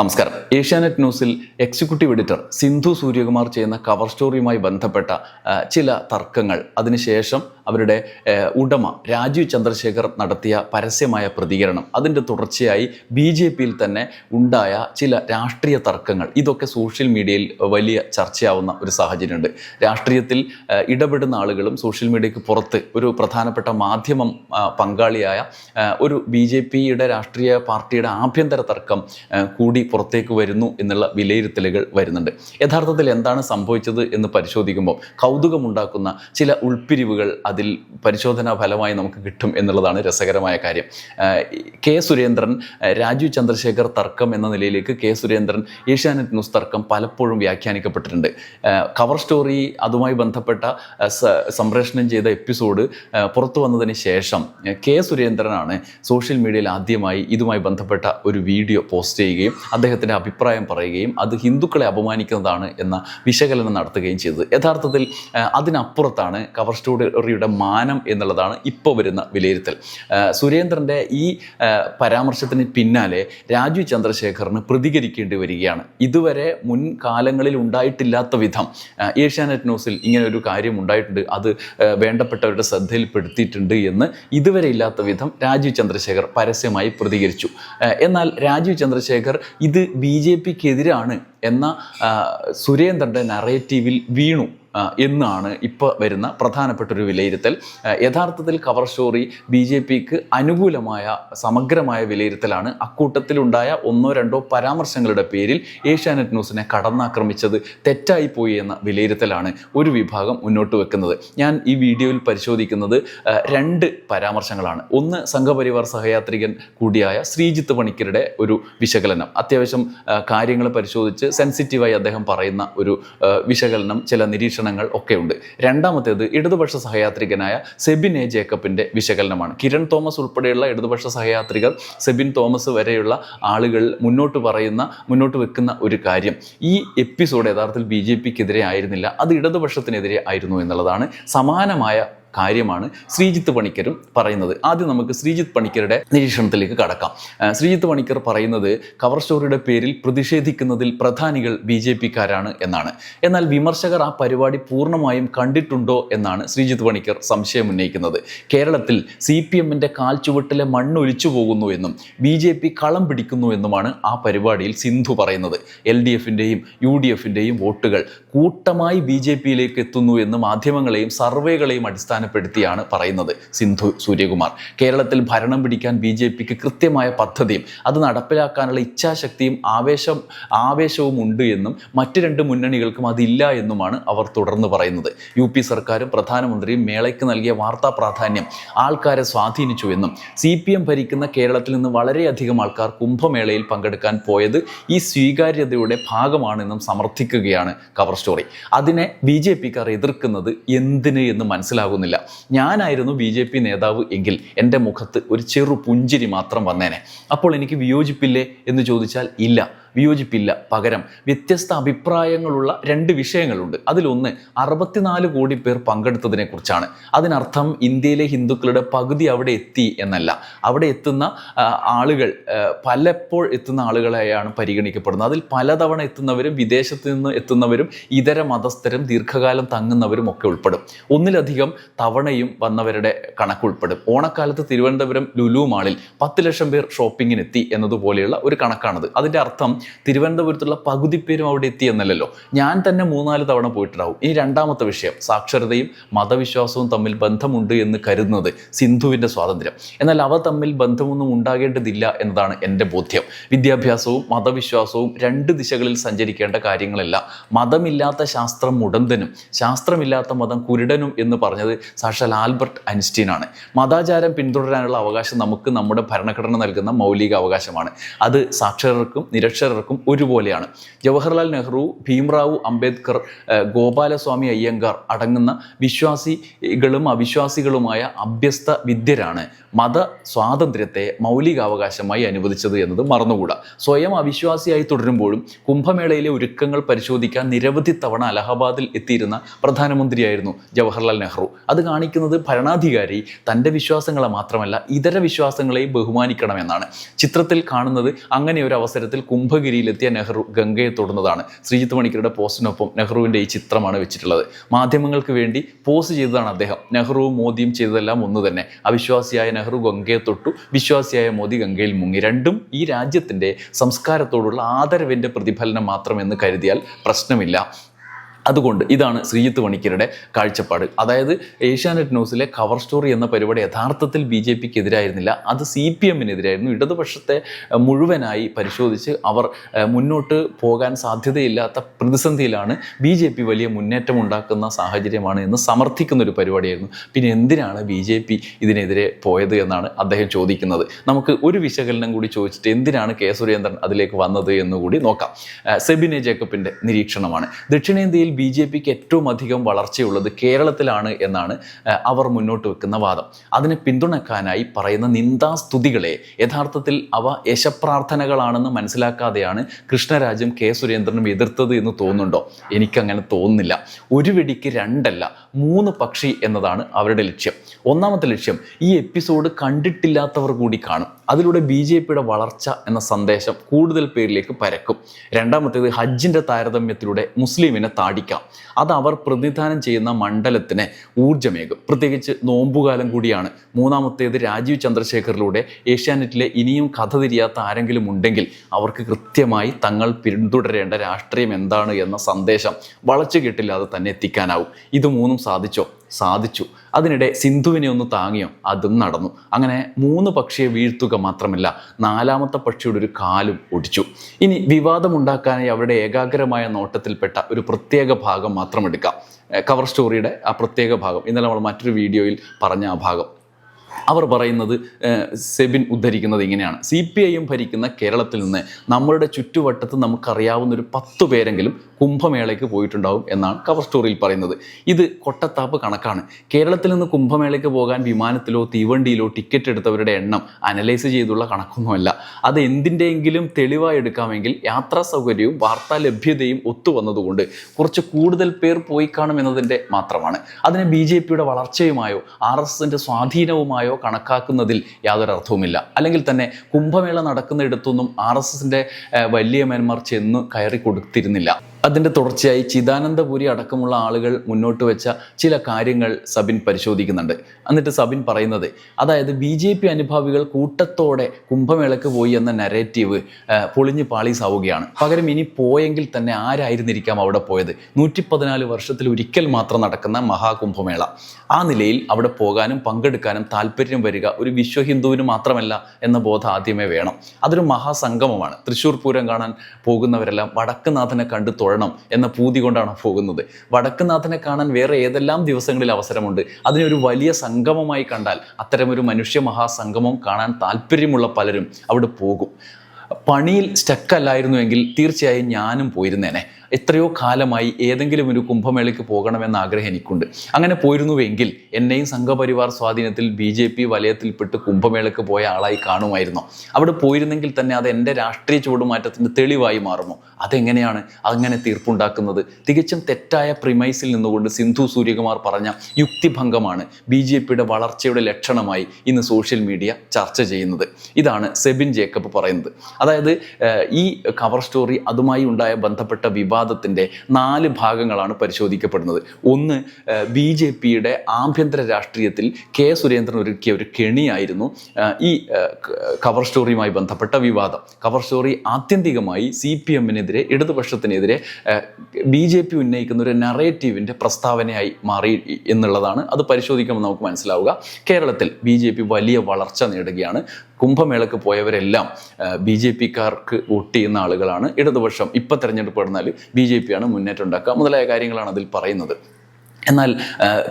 നമസ്കാരം. ഏഷ്യാനെറ്റ് ന്യൂസിൽ executive editor Sindhu Suryakumar ചെയ്യുന്ന കവർ സ്റ്റോറിയുമായി ബന്ധപ്പെട്ട ചില തർക്കങ്ങൾ. അതിനുശേഷം അവരുടെ ഉടമ രാജീവ് ചന്ദ്രശേഖർ നടത്തിയ പരസ്യമായ പ്രതികരണം. അതിന്റെ തുടർച്ചയായി ബി ജെ പിയിൽ തന്നെ ഉണ്ടായ ചില രാഷ്ട്രീയ തർക്കങ്ങൾ. ഇതൊക്കെ സോഷ്യൽ മീഡിയയിൽ വലിയ ചർച്ചയാവുന്ന ഒരു സാഹചര്യമുണ്ട്. രാഷ്ട്രീയത്തിൽ ഇടപെടുന്ന ആളുകളും സോഷ്യൽ മീഡിയയ്ക്ക് പുറത്ത് ഒരു പ്രധാനപ്പെട്ട മാധ്യമം പങ്കാളിയായ ഒരു ബി ജെ പിയുടെ രാഷ്ട്രീയ പാർട്ടിയുടെ ആഭ്യന്തര തർക്കം കൂടി പുറത്തേക്ക് വരുന്നു എന്നുള്ള വിലയിരുത്തലുകൾ വരുന്നുണ്ട്. യഥാർത്ഥത്തിൽ എന്താണ് സംഭവിച്ചത് എന്ന് പരിശോധിക്കുമ്പോൾ കൗതുകമുണ്ടാക്കുന്ന ചില ഉൾപ്പിരിവുകൾ അതിൽ പരിശോധനാ ഫലമായി നമുക്ക് കിട്ടും എന്നുള്ളതാണ് രസകരമായ കാര്യം. കെ സുരേന്ദ്രൻ രാജു ചന്ദ്രശേഖർ തർക്കം എന്ന നിലയിലേക്ക് കെ സുരേന്ദ്രൻ ഏഷ്യാനെറ്റ് ന്യൂസ് തർക്കം പലപ്പോഴും വ്യാഖ്യാനിക്കപ്പെട്ടിട്ടുണ്ട്. കവർ സ്റ്റോറി അതുമായി ബന്ധപ്പെട്ട സംപ്രേഷണം ചെയ്ത എപ്പിസോഡ് പുറത്തു വന്നതിന് ശേഷം കെ സുരേന്ദ്രനാണ് സോഷ്യൽ മീഡിയയിൽ ആദ്യമായി ഇതുമായി ബന്ധപ്പെട്ട ഒരു വീഡിയോ പോസ്റ്റ് ചെയ്യുകയും അദ്ദേഹത്തിന്റെ അഭിപ്രായം പറയുകയും അത് ഹിന്ദുക്കളെ അപമാനിക്കുന്നതാണ് എന്ന വിശകലനം നടത്തുകയും ചെയ്തത്. യഥാർത്ഥത്തിൽ അതിനപ്പുറത്താണ് കവർ സ്റ്റോറിയുടെ മാനം എന്നുള്ളതാണ് ഇപ്പോൾ വരുന്ന വിലയിരുത്തൽ. സുരേന്ദ്രന്റെ ഈ പരാമർശത്തിന് പിന്നാലെ രാജു ചന്ദ്രശേഖറിന് പ്രതികരിക്കേണ്ടി വരികയാണ്. ഇതുവരെ മുൻകാലങ്ങളിൽ ഉണ്ടായിട്ടില്ലാത്ത വിധം ഏഷ്യാനെറ്റ് ന്യൂസിൽ ഇങ്ങനെ ഒരു കാര്യം ഉണ്ടായിട്ടുണ്ട്. അത് വേണ്ടപ്പെട്ടവരുടെ ശ്രദ്ധയിൽപ്പെടുത്തിയിട്ടുണ്ട് എന്ന് ഇതുവരെ ഇല്ലാത്ത വിധം രാജീവ് ചന്ദ്രശേഖർ പരസ്യമായി പ്രതികരിച്ചു. എന്നാൽ രാജീവ് ചന്ദ്രശേഖർ ഇത് ബി ജെ പിക്കെതിരാണ് എന്ന സുരേന്ദ്രന്റെ നറേറ്റീവിൽ വീണു. എന്നാണ് ഇപ്പോൾ വരുന്ന പ്രധാനപ്പെട്ട ഒരു വിലയിരുത്തൽ യഥാർത്ഥത്തിൽ കവർ സ്റ്റോറി ബി ജെ പിക്ക് അനുകൂലമായ സമഗ്രമായ വിലയിരുത്തലാണ്. അക്കൂട്ടത്തിലുണ്ടായ ഒന്നോ രണ്ടോ പരാമർശങ്ങളുടെ പേരിൽ ഏഷ്യാനെറ്റ് ന്യൂസിനെ കടന്നാക്രമിച്ചത് തെറ്റായിപ്പോയി എന്ന വിലയിരുത്തലാണ് ഒരു വിഭാഗം മുന്നോട്ട് വെക്കുന്നത്. ഞാൻ ഈ വീഡിയോയിൽ പരിശോധിക്കുന്നത് രണ്ട് പരാമർശങ്ങളാണ്. ഒന്ന് സംഘപരിവാർ സഹയാത്രികൻ കൂടിയായ ശ്രീജിത്ത് പണിക്കരുടെ ഒരു വിശകലനം. അത്യാവശ്യം കാര്യങ്ങൾ പരിശോധിച്ച് സെൻസിറ്റീവായി അദ്ദേഹം പറയുന്ന ഒരു വിശകലനം ചില നിരീക്ഷണങ്ങൾ ഒക്കെ ഉണ്ട്. രണ്ടാമത്തേത് ഇടതുപക്ഷ സഹയാത്രികനായ സെബിൻ എ ജേക്കബിന്റെ വിശകലനമാണ്. കിരൺ തോമസ് ഉൾപ്പെടെയുള്ള ഇടതുപക്ഷ സഹയാത്രികർ സെബിൻ തോമസ് വരെയുള്ള ആളുകൾ മുന്നോട്ട് പറയുന്ന മുന്നോട്ട് വെക്കുന്ന ഒരു കാര്യം ഈ എപ്പിസോഡ് യഥാർത്ഥത്തിൽ ബി ജെ പിക്കെതിരെ ആയിരുന്നില്ല. അത് ഇടതുപക്ഷത്തിനെതിരെ ആയിരുന്നു എന്നുള്ളതാണ്. സമാനമായ കാര്യമാണ് ശ്രീജിത്ത് പണിക്കരും പറയുന്നത്. ആദ്യം നമുക്ക് ശ്രീജിത്ത് പണിക്കരുടെ നിരീക്ഷണത്തിലേക്ക് കടക്കാം. ശ്രീജിത്ത് പണിക്കർ പറയുന്നത് കവർ സ്റ്റോറിയുടെ പേരിൽ പ്രതിഷേധിക്കുന്നതിൽ പ്രധാനികൾ ബി ജെ പിക്കാരാണ് എന്നാണ്. എന്നാൽ വിമർശകർ ആ പരിപാടി പൂർണമായും കണ്ടിട്ടുണ്ടോ എന്നാണ് ശ്രീജിത്ത് പണിക്കർ സംശയം ഉന്നയിക്കുന്നത്. കേരളത്തിൽ സി പി എമ്മിന്റെ കാൽച്ചുവട്ടിലെ മണ്ണൊലിച്ചു പോകുന്നു എന്നും ബി ജെ പി കളം പിടിക്കുന്നു എന്നുമാണ് ആ പരിപാടിയിൽ സിന്ധു പറയുന്നത്. എൽ ഡി എഫിന്റെയും യു ഡി എഫിന്റെയും വോട്ടുകൾ കൂട്ടമായി ബി ജെ പിയിലേക്ക് എത്തുന്നു എന്ന് മാധ്യമങ്ങളെയും സർവേകളെയും അടിസ്ഥാനപ്പെടുത്തിയാണ് പറയുന്നത് സിന്ധു സൂര്യകുമാർ. കേരളത്തിൽ ഭരണം പിടിക്കാൻ ബി ജെ പിക്ക് കൃത്യമായ പദ്ധതിയും അത് നടപ്പിലാക്കാനുള്ള ഇച്ഛാശക്തിയും ആവേശം ആവേശവും ഉണ്ട് എന്നും മറ്റു രണ്ട് മുന്നണികൾക്കും അതില്ല എന്നുമാണ് അവർ തുടർന്ന് പറയുന്നത്. യു പി സർക്കാരും പ്രധാനമന്ത്രിയും മേളയ്ക്ക് നൽകിയ വാർത്താ പ്രാധാന്യം ആൾക്കാരെ സ്വാധീനിച്ചു എന്നും സി പി എം ഭരിക്കുന്ന കേരളത്തിൽ നിന്ന് വളരെയധികം ആൾക്കാർ കുംഭമേളയിൽ പങ്കെടുക്കാൻ പോയത് ഈ സ്വീകാര്യതയുടെ ഭാഗമാണെന്നും സമർത്ഥിക്കുകയാണ് കവർ സ്റ്റോറി. അതിനെ ബി ജെ പിക്കാർ എതിർക്കുന്നത് എന്തിന് എന്ന് മനസ്സിലാകുന്നില്ല. ഞാനായിരുന്നു ബി ജെ പി നേതാവ് എങ്കിൽ എന്റെ മുഖത്ത് ഒരു ചെറു പുഞ്ചിരി മാത്രം വന്നേനെ. അപ്പോൾ എനിക്ക് വിയോജിപ്പില്ലേ എന്ന് ചോദിച്ചാൽ ഇല്ല. വിയോജിപ്പില്ല പകരം. വ്യത്യസ്ത അഭിപ്രായങ്ങളുള്ള രണ്ട് വിഷയങ്ങളുണ്ട്. അതിലൊന്ന് അറുപത്തിനാല് കോടി പേർ പങ്കെടുത്തതിനെ കുറിച്ചാണ് അതിനർത്ഥം ഇന്ത്യയിലെ ഹിന്ദുക്കളുടെ പകുതി അവിടെ എത്തി എന്നല്ല. അവിടെ എത്തുന്ന ആളുകൾ പലപ്പോൾ എത്തുന്ന ആളുകളെയാണ് പരിഗണിക്കപ്പെടുന്നത്. അതിൽ പലതവണ എത്തുന്നവരും വിദേശത്ത് നിന്ന് എത്തുന്നവരും ഇതര മതസ്ഥരും ദീർഘകാലം തങ്ങുന്നവരും ഒക്കെ ഉൾപ്പെടും. ഒന്നിലധികം തവണയും വന്നവരുടെ കണക്ക് ഉൾപ്പെടും. ഓണക്കാലത്ത് തിരുവനന്തപുരം ലുലു മാളിൽ പത്ത് ലക്ഷം പേർ ഷോപ്പിങ്ങിനെത്തി എന്നതുപോലെയുള്ള ഒരു കണക്കാണത്. അതിന്റെ അർത്ഥം തിരുവനന്തപുരത്തുള്ള പകുതി പേരും അവിടെ എത്തി എന്നല്ലല്ലോ ഞാൻ തന്നെ മൂന്നാൽ തവണ പോയിട്ടുണ്ടാവും. ഇനി രണ്ടാമത്തെ വിഷയം സാക്ഷരതയും മതവിശ്വാസവും തമ്മിൽ ബന്ധമുണ്ട് എന്ന് കരുതുന്നത് സിന്ധുവിന്റെ സ്വാതന്ത്ര്യം. എന്നാൽ അവ തമ്മിൽ ബന്ധമൊന്നും ഉണ്ടാകേണ്ടതില്ല എന്നതാണ് എന്റെ ബോധ്യം. വിദ്യാഭ്യാസവും മതവിശ്വാസവും രണ്ട് ദിശകളിൽ സഞ്ചരിക്കേണ്ട കാര്യങ്ങളല്ല. മതമില്ലാത്ത ശാസ്ത്രം മുടന്തനും ശാസ്ത്രമില്ലാത്ത മതം കുരുടനും എന്ന് പറഞ്ഞത് സാക്ഷാൽ ആൽബർട്ട് ഐൻസ്റ്റീൻ ആണ് മതാചാരം പിന്തുടരാനുള്ള അവകാശം നമുക്ക് നമ്മുടെ ഭരണഘടന നൽകുന്ന മൗലിക അവകാശമാണ് അത് സാക്ഷരർക്കും നിരക്ഷരർക്കും ഒരുപോലെയാണ്. ജവഹർലാൽ നെഹ്റു ഭീംറാവു അംബേദ്കർ ഗോപാലസ്വാമി അയ്യങ്കാർ അടങ്ങുന്ന വിശ്വാസികളും അവിശ്വാസികളുമായ അഭ്യസ്ത വിദ്യരാണ് മത സ്വാതന്ത്ര്യത്തെ മൗലികാവകാശമായി അനുവദിച്ചത് എന്നത് മറന്നുകൂടാ. സ്വയം അവിശ്വാസിയായി തുടരുമ്പോഴും കുംഭമേളയിലെ ഒരുക്കങ്ങൾ പരിശോധിക്കാൻ നിരവധി തവണ അലഹബാദിൽ എത്തിയിരുന്ന പ്രധാനമന്ത്രിയായിരുന്നു ജവഹർലാൽ നെഹ്റു. അത് കാണിക്കുന്നത് ഭരണാധികാരി തന്റെ വിശ്വാസങ്ങളെ മാത്രമല്ല ഇതര വിശ്വാസങ്ങളെയും ബഹുമാനിക്കണമെന്നാണ്. ചിത്രത്തിൽ കാണുന്നത് അങ്ങനെ ഒരു അവസരത്തിൽ കുംഭഗിരിയിലെത്തിയ നെഹ്റു ഗംഗയെ തൊടുന്നതാണ്. ശ്രീജിത്ത് മണിക്കരുടെ പോസ്റ്റിനൊപ്പം നെഹ്റുവിന്റെ ഈ ചിത്രമാണ് വെച്ചിട്ടുള്ളത്. മാധ്യമങ്ങൾക്ക് വേണ്ടി പോസ്റ്റ് ചെയ്തതാണ് അദ്ദേഹം. നെഹ്റുവും മോദിയും ചെയ്തതെല്ലാം ഒന്ന് തന്നെ. അവിശ്വാസിയായ നെഹ്റു ഗംഗയെ തൊട്ടു. വിശ്വാസിയായ മോദി ഗംഗയിൽ മുങ്ങി. രണ്ടും ഈ രാജ്യത്തിന്റെ സംസ്കാരത്തോടുള്ള ആദരവിന്റെ പ്രതിഫലനം മാത്രമെന്ന് കരുതിയാൽ പ്രശ്നമില്ല. അതുകൊണ്ട് ഇതാണ് ശ്രീജിത്ത് വണിക്കരുടെ കാഴ്ചപ്പാട്. അതായത് ഏഷ്യാനെറ്റ് ന്യൂസിലെ കവർ സ്റ്റോറി എന്ന പരിപാടി യഥാർത്ഥത്തിൽ ബി ജെ പിക്ക് എതിരായിരുന്നില്ല അത് സി പി എമ്മിനെതിരായിരുന്നു. ഇടതുപക്ഷത്തെ മുഴുവനായി പരിശോധിച്ച് അവർ മുന്നോട്ട് പോകാൻ സാധ്യതയില്ലാത്ത പ്രതിസന്ധിയിലാണ് ബി ജെ പി വലിയ മുന്നേറ്റം ഉണ്ടാക്കുന്ന സാഹചര്യമാണ് എന്ന് സമർത്ഥിക്കുന്ന ഒരു പരിപാടിയായിരുന്നു. പിന്നെ എന്തിനാണ് ബി ജെ പി ഇതിനെതിരെ പോയത് എന്നാണ് അദ്ദേഹം ചോദിക്കുന്നത്. നമുക്ക് ഒരു വിശകലനം കൂടി ചോദിച്ചിട്ട് എന്തിനാണ് കെ സുരേന്ദ്രൻ അതിലേക്ക് വന്നത് എന്നുകൂടി നോക്കാം. സെബിനെ ജേക്കബിന്റെ നിരീക്ഷണമാണ്. ദക്ഷിണേന്ത്യയിൽ ബി ജെ പിക്ക് ഏറ്റവും അധികം വളർച്ചയുള്ളത് കേരളത്തിലാണ് എന്നാണ് അവർ മുന്നോട്ട് വെക്കുന്ന വാദം. അതിനെ പിന്തുണക്കാനായി പറയുന്ന നിന്ദാസ്തുതികളെ യഥാർത്ഥത്തിൽ അവ യശപ്രാർത്ഥനകളാണെന്ന് മനസ്സിലാക്കാതെയാണ് കൃഷ്ണരാജും കെ സുരേന്ദ്രനും എതിർത്തത് എന്ന് തോന്നുന്നുണ്ടോ? എനിക്കങ്ങനെ തോന്നുന്നില്ല. ഒരു വെടിക്ക് രണ്ടല്ല മൂന്ന് പക്ഷി എന്നതാണ് അവരുടെ ലക്ഷ്യം. ഒന്നാമത്തെ ലക്ഷ്യം ഈ എപ്പിസോഡ് കണ്ടിട്ടില്ലാത്തവർ കൂടി കാണും. അതിലൂടെ ബി ജെ പിയുടെ വളർച്ച എന്ന സന്ദേശം കൂടുതൽ പേരിലേക്ക് പരക്കും. രണ്ടാമത്തേത് ഹജ്ജിന്റെ താരതമ്യത്തിലൂടെ മുസ്ലിമിനെ താടിക്കാം. അത് അവർ പ്രതിനിധാനം ചെയ്യുന്ന മണ്ഡലത്തിന് ഊർജമേകും. പ്രത്യേകിച്ച് നോമ്പുകാലം കൂടിയാണ്. മൂന്നാമത്തേത് രാജീവ് ചന്ദ്രശേഖറിലൂടെ ഏഷ്യാനെറ്റിലെ ഇനിയും കഥ തിരിയാത്ത ആരെങ്കിലും ഉണ്ടെങ്കിൽ അവർക്ക് കൃത്യമായി തങ്ങൾ പിന്തുടരേണ്ട രാഷ്ട്രീയം എന്താണ് എന്ന സന്ദേശം വളച്ചു കെട്ടില്ലാതെ തന്നെ എത്തിക്കാനാവും. ഇത് മൂന്നും സാധിച്ചോ? സാധിച്ചു. അതിനിടെ സിന്ധുവിനെ ഒന്ന് താങ്ങിയോ? അതും നടന്നു. അങ്ങനെ മൂന്ന് പക്ഷിയെ വീഴ്ത്തുക മാത്രമല്ല നാലാമത്തെ പക്ഷിയുടെ ഒരു കാലും ഒടിച്ചു. ഇനി വിവാദമുണ്ടാക്കാനായി അവരുടെ ഏകാഗ്രമായ നോട്ടത്തിൽപ്പെട്ട ഒരു പ്രത്യേക ഭാഗം മാത്രം എടുക്കാം. കവർ സ്റ്റോറിയുടെ ആ പ്രത്യേക ഭാഗം. ഇന്നലെ നമ്മൾ മറ്റൊരു വീഡിയോയിൽ പറഞ്ഞ ആ ഭാഗം. അവർ പറയുന്നത് സെബിൻ ഉദ്ധരിക്കുന്നത് ഇങ്ങനെയാണ്. സി പി ഐ എം ഭരിക്കുന്ന കേരളത്തിൽ നിന്ന് നമ്മളുടെ ചുറ്റുവട്ടത്ത് നമുക്കറിയാവുന്ന ഒരു പത്ത് പേരെങ്കിലും കുംഭമേളയ്ക്ക് പോയിട്ടുണ്ടാവും എന്നാണ് കവർ സ്റ്റോറിയിൽ പറയുന്നത്. ഇത് കൊട്ടത്താപ്പ് കണക്കാണ്. കേരളത്തിൽ നിന്ന് കുംഭമേളയ്ക്ക് പോകാൻ വിമാനത്തിലോ തീവണ്ടിയിലോ ടിക്കറ്റ് എടുത്തവരുടെ എണ്ണം അനലൈസ് ചെയ്തുള്ള കണക്കൊന്നുമല്ല. അത് എന്തിന്റെയെങ്കിലും തെളിവായി എടുക്കാമെങ്കിൽ യാത്രാ സൗകര്യവും വാർത്താ ലഭ്യതയും ഒത്തുവന്നതുകൊണ്ട് കുറച്ച് കൂടുതൽ പേർ പോയി കാണുമെന്നതിന്റെ മാത്രമാണ്. അതിനെ ബി ജെ പിയുടെ വളർച്ചയുമായോ ആർ എസ് എസിന്റെ സ്വാധീനവുമായോ കണക്കാക്കുന്നതിൽ യാതൊരു അർത്ഥവുമില്ല. അല്ലെങ്കിൽ തന്നെ കുംഭമേള നടക്കുന്നിടത്തൊന്നും ആർ എസ് എസിന്റെ വലിയ മേന്മാർ ചെന്ന് കയറി കൊടുത്തിരുന്നില്ല. അതിന്റെ തുടർച്ചയായി ചിദാനന്ദപുരി അടക്കമുള്ള ആളുകൾ മുന്നോട്ട് വെച്ച ചില കാര്യങ്ങൾ സബിൻ പരിശോധിക്കുന്നുണ്ട്. എന്നിട്ട് സബിൻ പറയുന്നത് അതായത് ബി ജെ പി അനുഭാവികൾ കൂട്ടത്തോടെ കുംഭമേളക്ക് പോയി എന്ന നരേറ്റീവ് പൊളിഞ്ഞ് പാളീസാവുകയാണ്. പകരം ഇനി പോയെങ്കിൽ തന്നെ ആരായിരുന്നിരിക്കാം അവിടെ പോയത്? നൂറ്റി പതിനാല് വർഷത്തിൽ ഒരിക്കൽ മാത്രം നടക്കുന്ന മഹാകുംഭമേള. ആ നിലയിൽ അവിടെ പോകാനും പങ്കെടുക്കാനും താല്പര്യം വരിക ഒരു വിശ്വ ഹിന്ദുവിന് മാത്രമല്ല എന്ന ബോധം ആദ്യമേ വേണം. അതൊരു മഹാസംഗമമാണ്. തൃശ്ശൂർ പൂരം കാണാൻ പോകുന്നവരെല്ലാം വടക്കുനാഥനെ കണ്ട് തൊഴണം എന്ന പൂതി കൊണ്ടാണ് പോകുന്നത്. വടക്കുനാഥനെ കാണാൻ വേറെ ഏതെല്ലാം ദിവസങ്ങളിൽ അവസരമുണ്ട്? അതിനെ ഒരു വലിയ സംഗമമായി കണ്ടാൽ അത്തരമൊരു മനുഷ്യ മഹാസംഗമം കാണാൻ താല്പര്യമുള്ള പലരും അവിടെ പോകും. പണിയിൽ സ്റ്റക്കല്ലായിരുന്നുവെങ്കിൽ തീർച്ചയായും ഞാനും പോയിരുന്നേനെ. എത്രയോ കാലമായി ഏതെങ്കിലും ഒരു കുംഭമേളയ്ക്ക് പോകണമെന്ന ആഗ്രഹം എനിക്കുണ്ട്. അങ്ങനെ പോയിരുന്നുവെങ്കിൽ എന്നെയും സംഘപരിവാർ സ്വാധീനത്തിൽ ബി ജെ പി വലയത്തിൽപ്പെട്ട് കുംഭമേളയ്ക്ക് പോയ ആളായി കാണുമായിരുന്നു. അവിടെ പോയിരുന്നെങ്കിൽ തന്നെ അത് എന്റെ രാഷ്ട്രീയ ചൂടുമാറ്റത്തിന്റെ തെളിവായി മാറുന്നു അതെങ്ങനെയാണ് അങ്ങനെ തീർപ്പുണ്ടാക്കുന്നത്? തികച്ചും തെറ്റായ പ്രിമൈസിൽ നിന്നുകൊണ്ട് സിന്ധു സൂര്യകുമാർ പറഞ്ഞ യുക്തിഭംഗമാണ് ബി ജെ പിയുടെ വളർച്ചയുടെ ലക്ഷണമായി ഇന്ന് സോഷ്യൽ മീഡിയ ചർച്ച ചെയ്യുന്നത്. ഇതാണ് സെബിൻ ജേക്കബ് പറയുന്നത്. അതായത് ഈ കവർ സ്റ്റോറി അതുമായി ഉണ്ടായ ബന്ധപ്പെട്ട വിവാദത്തിന്റെ നാല് ഭാഗങ്ങളാണ് പരിശോധിക്കപ്പെടുന്നത്. ഒന്ന് ബി ജെ പിയുടെ ആഭ്യന്തര രാഷ്ട്രീയത്തിൽ കെ സുരേന്ദ്രൻ ഒരുക്കിയ ഒരു കെണിയായിരുന്നു ഈ കവർ സ്റ്റോറിയുമായി ബന്ധപ്പെട്ട വിവാദം. കവർ സ്റ്റോറി ആത്യന്തികമായി സി പി എമ്മിനെതിരെ ഇടതുപക്ഷത്തിനെതിരെ ബി ജെ പി ഉന്നയിക്കുന്ന ഒരു നറേറ്റീവിന്റെ പ്രസ്താവനയായി മാറി എന്നുള്ളതാണ്. അത് പരിശോധിക്കുമ്പോൾ നമുക്ക് മനസ്സിലാവുക കേരളത്തിൽ ബി ജെ പി വലിയ വളർച്ച നേടുകയാണ്. കുംഭമേളക്ക് പോയവരെല്ലാം ബി ജെ പിക്കാർക്ക് വോട്ട് ചെയ്യുന്ന ആളുകളാണ് ഇടതുപക്ഷം. ഇപ്പം തിരഞ്ഞെടുപ്പ് നടന്നാൽ ബി ജെ പിയാണ് മുന്നേറ്റം ഉണ്ടാക്കുക. മുതലായ കാര്യങ്ങളാണ് അതിൽ പറയുന്നത്. എന്നാൽ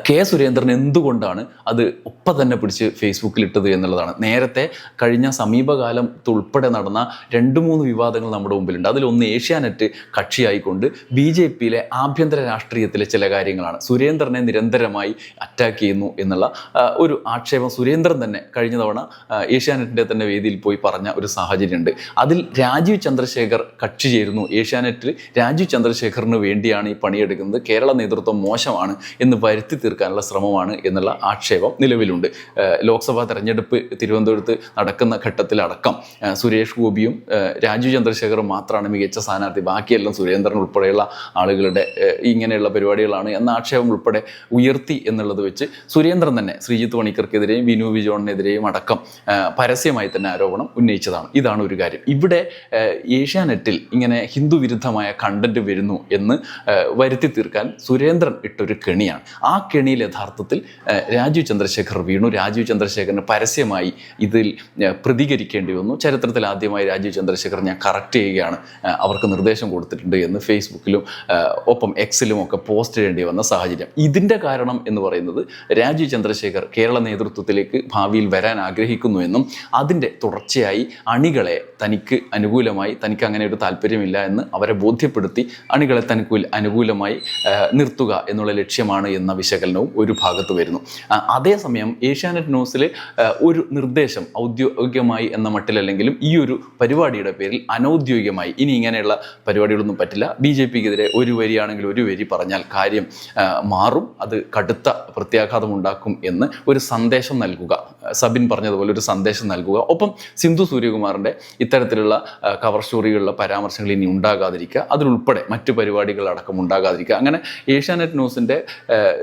കെ സുരേന്ദ്രൻ എന്തുകൊണ്ടാണ് അത് ഒപ്പം തന്നെ പിടിച്ച് ഫേസ്ബുക്കിൽ ഇട്ടത് എന്നുള്ളതാണ്. നേരത്തെ കഴിഞ്ഞ സമീപകാലം ഉൾപ്പെടെ നടന്ന രണ്ട് മൂന്ന് വിവാദങ്ങൾ നമ്മുടെ മുമ്പിലുണ്ട്. അതിലൊന്ന് ഏഷ്യാനെറ്റ് കക്ഷിയായിക്കൊണ്ട് ബി ജെ പിയിലെ ആഭ്യന്തര രാഷ്ട്രീയത്തിലെ ചില കാര്യങ്ങളാണ്. സുരേന്ദ്രനെ നിരന്തരമായി അറ്റാക്ക് ചെയ്യുന്നു എന്നുള്ള ഒരു ആക്ഷേപം സുരേന്ദ്രൻ തന്നെ കഴിഞ്ഞ തവണ ഏഷ്യാനെറ്റിന്റെ തന്നെ വേദിയിൽ പോയി പറഞ്ഞ ഒരു സാഹചര്യമുണ്ട്. അതിൽ രാജീവ് ചന്ദ്രശേഖർ കക്ഷി ചേരുന്നു. ഏഷ്യാനെറ്റിൽ രാജീവ് ചന്ദ്രശേഖറിന് വേണ്ടിയാണ് ഈ പണിയെടുക്കുന്നത്. കേരള നേതൃത്വം മോശമാണ് എന്ന് വരുത്തി തീർക്കാനുള്ള ശ്രമമാണ് എന്നുള്ള ആക്ഷേപം നിലവിലുണ്ട്. ലോക്സഭാ തെരഞ്ഞെടുപ്പ് തിരുവനന്തപുരത്ത് നടക്കുന്ന ഘട്ടത്തിലടക്കം സുരേഷ് ഗോപിയും രാജീവ് ചന്ദ്രശേഖറും മാത്രമാണ് മികച്ച സ്ഥാനാർത്ഥി. ബാക്കിയെല്ലാം സുരേന്ദ്രൻ ഉൾപ്പെടെയുള്ള ആളുകളുടെ ഇങ്ങനെയുള്ള പരിപാടികളാണ് എന്ന ആക്ഷേപം ഉൾപ്പെടെ ഉയർത്തി എന്നുള്ളത് വെച്ച് സുരേന്ദ്രൻ തന്നെ ശ്രീജിത്ത് പണിക്കർക്കെതിരെയും വിനു വിജോണിനെതിരെയും അടക്കം പരസ്യമായി തന്നെ ആരോപണം ഉന്നയിച്ചതാണ്. ഇതാണ് ഒരു കാര്യം. ഇവിടെ ഏഷ്യാനെറ്റിൽ ഇങ്ങനെ ഹിന്ദു വിരുദ്ധമായ കണ്ടന്റ് വരുന്നു എന്ന് വരുത്തി തീർക്കാൻ സുരേന്ദ്രൻ ഇട്ടൊരു കെണിയാണ്. ആ കെണിയിൽ യഥാർത്ഥത്തിൽ രാജീവ് ചന്ദ്രശേഖർ വീണു. രാജീവ് ചന്ദ്രശേഖറിന് പരസ്യമായി ഇതിൽ പ്രതികരിക്കേണ്ടി വന്നു. ചരിത്രത്തിൽ ആദ്യമായി രാജീവ് ചന്ദ്രശേഖർ ഞാൻ കറക്റ്റ് ചെയ്യുകയാണ് അവർക്ക് നിർദ്ദേശം കൊടുത്തിട്ടുണ്ട് എന്ന് ഫേസ്ബുക്കിലും ഒപ്പം എക്സിലും ഒക്കെ പോസ്റ്റ് ചെയ്യേണ്ടി വന്ന സാഹചര്യം. ഇതിന്റെ കാരണം എന്ന് പറയുന്നത് രാജീവ് ചന്ദ്രശേഖർ കേരള നേതൃത്വത്തിലേക്ക് ഭാവിയിൽ വരാൻ ആഗ്രഹിക്കുന്നു എന്നും അതിന്റെ തുടർച്ചയായി അണികളെ തനിക്ക് അനുകൂലമായി തനിക്ക് അങ്ങനെ ഒരു താല്പര്യമില്ല എന്ന് അവരെ ബോധ്യപ്പെടുത്തി അണികളെ തനിക്ക് അനുകൂലമായി നിർത്തുക എന്നുള്ള ലക്ഷ്യമാണ് എന്ന വിശകലനവും ഒരു ഭാഗത്ത് വരുന്നു. അതേസമയം ഏഷ്യാനെറ്റ് ന്യൂസിൽ ഒരു നിർദ്ദേശം ഔദ്യോഗികമായി എന്ന മട്ടിലല്ലെങ്കിലും ഈ ഒരു പരിപാടിയുടെ പേരിൽ അനൗദ്യോഗികമായി ഇനി ഇങ്ങനെയുള്ള പരിപാടികളൊന്നും പറ്റില്ല. ബി ജെ പിക്കെതിരെ ഒരു വരിയാണെങ്കിൽ ഒരു വരി പറഞ്ഞാൽ കാര്യം മാറും. അത് കടുത്ത പ്രത്യാഘാതം ഉണ്ടാക്കും എന്ന് ഒരു സന്ദേശം നൽകുക. സബിൻ പറഞ്ഞതുപോലെ ഒരു സന്ദേശം നൽകുക. ഒപ്പം സിന്ധു സൂര്യകുമാറിന്റെ ഇത്തരത്തിലുള്ള കവർ സ്റ്റോറികളിലെ പരാമർശങ്ങൾ ഇനി ഉണ്ടാകാതിരിക്കുക. അതിലുൾപ്പെടെ മറ്റു പരിപാടികളടക്കം ഉണ്ടാകാതിരിക്കുക. അങ്ങനെ ഏഷ്യാനെറ്റ് ന്യൂസിന്റെ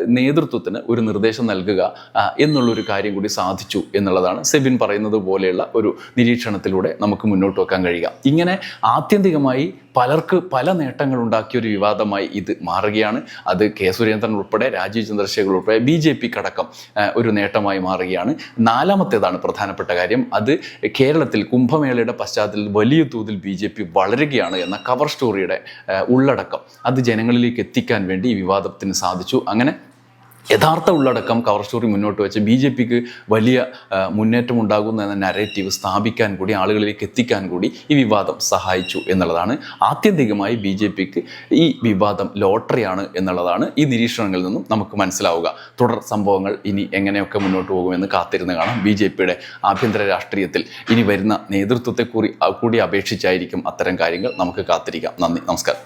നേതൃത്വത്തിന് ഒരു നിർദ്ദേശം നൽകുക എന്നുള്ളൊരു കാര്യം കൂടി സാധിച്ചു എന്നുള്ളതാണ് സെബിൻ പറയുന്നത് പോലെയുള്ള ഒരു നിരീക്ഷണത്തിലൂടെ നമുക്ക് മുന്നോട്ട് വെക്കാൻ കഴിയുക. ഇങ്ങനെ ആത്യന്തികമായി പലർക്ക് പല നേട്ടങ്ങൾ ഉണ്ടാക്കിയ ഒരു വിവാദമായി ഇത് മാറുകയാണ്. അത് കെ സുരേന്ദ്രൻ ഉൾപ്പെടെ രാജീവ് ചന്ദ്രശേഖർ ഉൾപ്പെടെ ബി ജെ പിക്കടക്കം ഒരു നേട്ടമായി മാറുകയാണ്. നാലാമത്തേതാണ് പ്രധാനപ്പെട്ട കാര്യം. അത് കേരളത്തിൽ കുംഭമേളയുടെ പശ്ചാത്തലത്തിൽ വലിയ തോതിൽ ബി ജെ പി വളരുകയാണ് എന്ന കവർ സ്റ്റോറിയുടെ ഉള്ളടക്കം. അത് ജനങ്ങളിലേക്ക് എത്തിക്കാൻ വേണ്ടി ഈ വിവാദത്തിന് സാധിച്ചു. അങ്ങനെ യഥാർത്ഥ ഉള്ളടക്കം കവർ സ്റ്റോറി മുന്നോട്ട് വെച്ച് ബി ജെ പിക്ക് വലിയ മുന്നേറ്റം ഉണ്ടാകുന്ന എന്ന നരേറ്റീവ് സ്ഥാപിക്കാൻ കൂടി ആളുകളിലേക്ക് എത്തിക്കാൻ കൂടി ഈ വിവാദം സഹായിച്ചു എന്നുള്ളതാണ്. ആത്യന്തികമായി ബി ജെ പിക്ക് ഈ വിവാദം ലോട്ടറിയാണ് എന്നുള്ളതാണ് ഈ നിരീക്ഷണങ്ങളിൽ നിന്നും നമുക്ക് മനസ്സിലാവുക. തുടർ സംഭവങ്ങൾ ഇനി എങ്ങനെയൊക്കെ മുന്നോട്ട് പോകുമെന്ന് കാത്തിരുന്ന് കാണാം. ബി ജെ പിയുടെ ആഭ്യന്തര രാഷ്ട്രീയത്തിൽ ഇനി വരുന്ന നേതൃത്വത്തെ കൂടി കൂടി അപേക്ഷിച്ചായിരിക്കും അത്തരം കാര്യങ്ങൾ നമുക്ക് കാത്തിരിക്കാം. നന്ദി നമസ്കാരം.